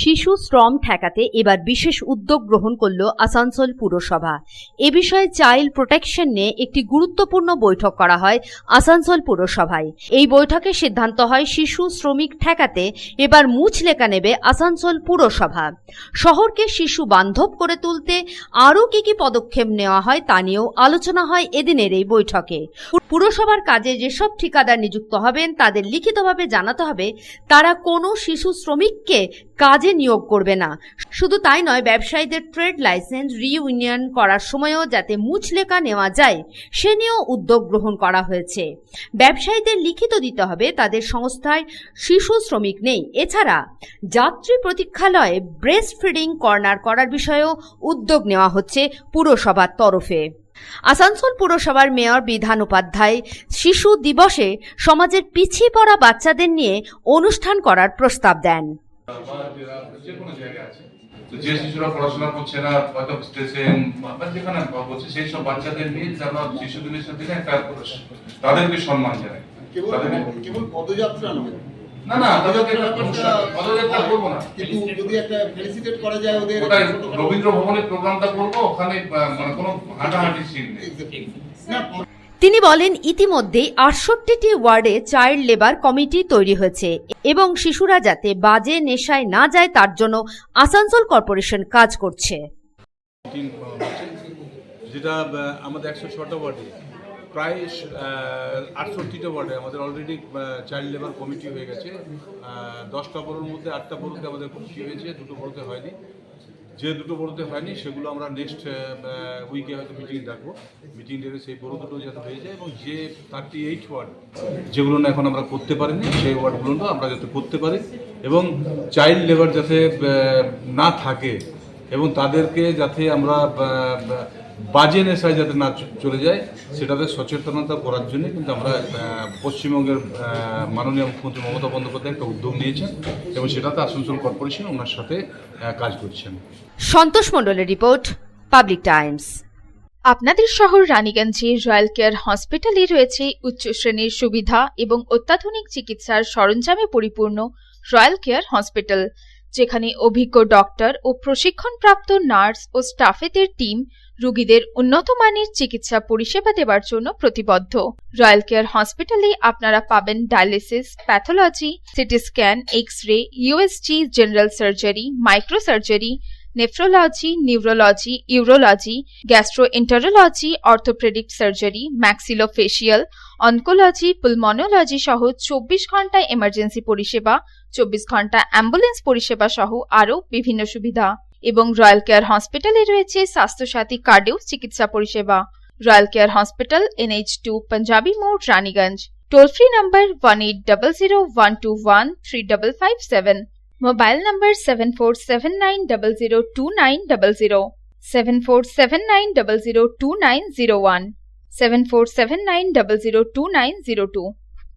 শিশু শ্রম ঠেকাতে এবার বিশেষ উদ্যোগ গ্রহণ করল আসানসোল পুরসভা। এ বিষয়ে চাইল্ড প্রোটেকশন নিয়ে একটি গুরুত্বপূর্ণ বৈঠক করা হয় আসানসোল পুরসভায়। এই বৈঠকে সিদ্ধান্ত হয় শিশু শ্রমিক ঠেকাতে এবার মুছ লেখা নেবে আসানসোল পুরসভা। শহরকে শিশু বান্ধব করে তুলতে আরও কি কি পদক্ষেপ নেওয়া হয় তা নিয়েও আলোচনা হয় এদিনের এই বৈঠকে। পুরসভার কাজে যেসব ঠিকাদার নিযুক্ত হবেন, তাদের লিখিতভাবে জানাতে হবে, তারা কোনো শিশু শ্রমিককে কাজে নিয়োগ করবে না। শুধু তাই নয়, ব্যবসায়ীদের ট্রেড লাইসেন্স রিইউনিয়ন করার সময়ও যাতে মুচলেকা নেওয়া যায়, সে নিয়েও উদ্যোগ গ্রহণ করা হয়েছে। ব্যবসায়ীদের লিখিত দিতে হবে, তাদের সংস্থায় শিশু শ্রমিক নেই। এছাড়া যাত্রী প্রতীক্ষালয়ে ব্রেস্ট ফিডিং কর্নার করার বিষয়েও উদ্যোগ নেওয়া হচ্ছে পুরসভার তরফে। আসানসোল পুরসভার মেয়র বিধান উপাধ্যায় শিশু দিবসে সমাজের পিছিয়ে পড়া বাচ্চাদের নিয়ে অনুষ্ঠান করার প্রস্তাব দেন। যে কোনো জায়গায় আছে তো যে শিশুরা পড়াশোনা করছে না হয়তো স্টেশন বা যেখানে বলছে সেই সব বাচ্চাদের নিয়ে যারা শিশু দিবসের দিনে একটা তাদেরকে সম্মান কেবল কেবল পদযাত্রা নয় না না তাদেরকে একটা অনুষ্ঠান পদযাত্রা করব না। কিন্তু যদি একটা ফেলিসিটেট করা যায় ওদের রবীন্দ্র ভবনের প্রোগ্রামটা করব ওখানে মানে কোনো হাঁটাহাঁটি সিন নেই। তিনি বলেন ইতিমধ্যেই আটষট্টিটি ওয়ার্ডে চাইল্ড লেবার কমিটি তৈরি হয়েছে এবং শিশুরা যাতে বাজে নেশায় না যায় তার জন্য আসানসোল কর্পোরেশন কাজ করছে। যেটা আমাদের একশো ছটা ওয়ার্ডে প্রায় আটষট্টিটা ওয়ার্ডে আমাদের অলরেডি চাইল্ড লেবার কমিটি হয়ে গেছে। দশটা বড়োর মধ্যে আটটা বড়োতে আমাদের কমিটি হয়েছে, দুটো বড়োতে হয়নি। যে দুটো বড়োতে হয়নি, সেগুলো আমরা নেক্সট উইকে হয়তো মিটিং ডাকবো। মিটিং ডেকে সেই বড়ো দুটো যাতে হয়ে যায় এবং যে থার্টি এইট ওয়ার্ড যেগুলো না এখন আমরা করতে পারিনি, সেই ওয়ার্ডগুলো আমরা যাতে করতে পারি এবং চাইল্ড লেবার যাতে না থাকে এবং তাদেরকে যাতে আমরা বাজে নেশায় যাতে না চলে যায়, সেটাতে সচেতনতা করার জন্য কিন্তু আমরা পশ্চিমবঙ্গের মাননীয় মুখ্যমন্ত্রী মমতা বন্দ্যোপাধ্যায় একটা উদ্যোগ নিয়েছেন এবং সেটাতে আসানসোল কর্পোরেশন ওনার সাথে কাজ করছেন। সন্তোষ মণ্ডলের রিপোর্ট, পাবলিক টাইমস। আপনাদের শহর রানীগঞ্জে রয়্যাল কেয়ার হসপিটালে রয়েছে উচ্চ শ্রেণির সুবিধা এবং অত্যাধুনিক চিকিৎসার সরঞ্জামে পরিপূর্ণ রয়্যাল কেয়ার হসপিটাল। যেখানে অভিজ্ঞ ডক্টর ও প্রশিক্ষণপ্রাপ্ত নার্স ও স্টাফেদের টিম রোগীদের উন্নত মানের চিকিৎসা পরিষেবা দেওয়ার জন্য প্রতিবদ্ধ। রয়্যাল কেয়ার হসপিটালে আপনারা পাবেন dialysis pathology CT scan X ray USG general surgery microsurgery nephrology neurology urology gastroenterology orthopaedic surgery maxillofacial oncology pulmonology সহ চব্বিশ ঘণ্টা এমার্জেন্সি পরিষেবা চব্বিশ ঘণ্টা অ্যাম্বুলেন্স পরিষেবা সহ আরও বিভিন্ন সুবিধা। এবং রয়্যাল কেয়ার হসপিটালে রয়েছে স্বাস্থ্যসাথী কার্ডেও চিকিৎসা পরিষেবা। Royal care hospital, NH two, Panjabi More, Raniganj. Toll free number one eight double zero one two one three double five seven. Mobile number seven four seven nine double zero two nine double zero. Seven four seven nine double zero two nine zero one. Seven four seven nine double zero two nine zero two.